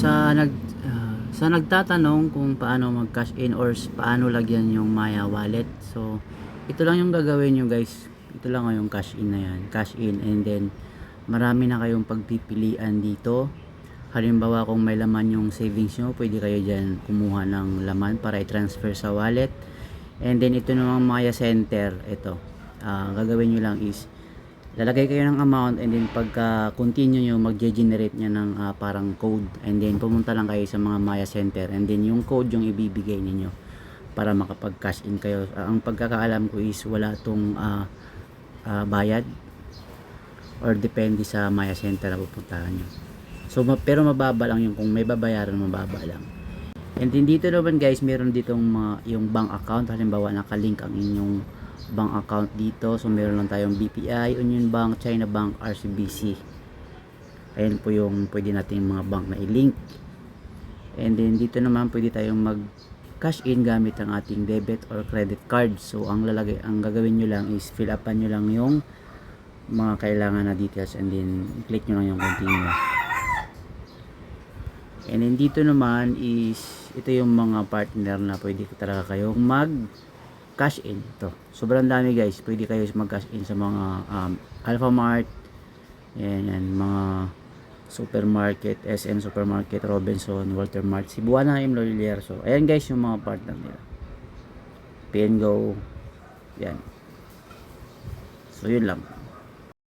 sa nag ah, sa nagtatanong kung paano mag cash in or paano lagyan yung Maya wallet. So ito lang yung gagawin nyo guys. Ito lang yung cash in na yan. Cash in and then marami na kayong pagpipilian dito. Halimbawa kung may laman yung savings nyo, pwede kayo dyan kumuha ng laman para i-transfer sa wallet. And then ito namang Maya Center, ito. Ah, gagawin nyo lang is lalagay kayo ng amount and then pagka continue nyo magge-generate niya ng ah, parang code. And then pumunta lang kayo sa mga Maya Center and then yung code yung ibibigay ninyo para makapag cash in kayo. Ah, ang pagkakaalam ko is wala tong ah, ah, bayad or depende sa Maya Center na pupuntahan nyo. So ma- pero mababa lang yung kung may babayaran mababa lang. And then dito naman guys meron ditong mga, yung bank account. Halimbawa nakalink ang inyong bank account dito. So meron lang tayong BPI, Union Bank, China Bank, RCBC. Ayan po yung pwede nating mga bank na i-link. And then dito naman pwede tayong mag cash in gamit ang ating debit or credit card. So ang lalagay ang gagawin nyo lang is fill upan nyo lang yung mga kailangan na details and then click nyo lang yung continue. And then dito naman is ito yung mga partner na pwede talaga kayong mag cash in to. Sobrang dami guys. Pwede kayo mag-cash in sa mga um, Alpha Mart, yan, yan, mga supermarket, SN Supermarket, Robinson, Walter Mart, Cebuana, Imlolier. So, ayan guys yung mga partner nila. PNGO, yan. So, yun lang.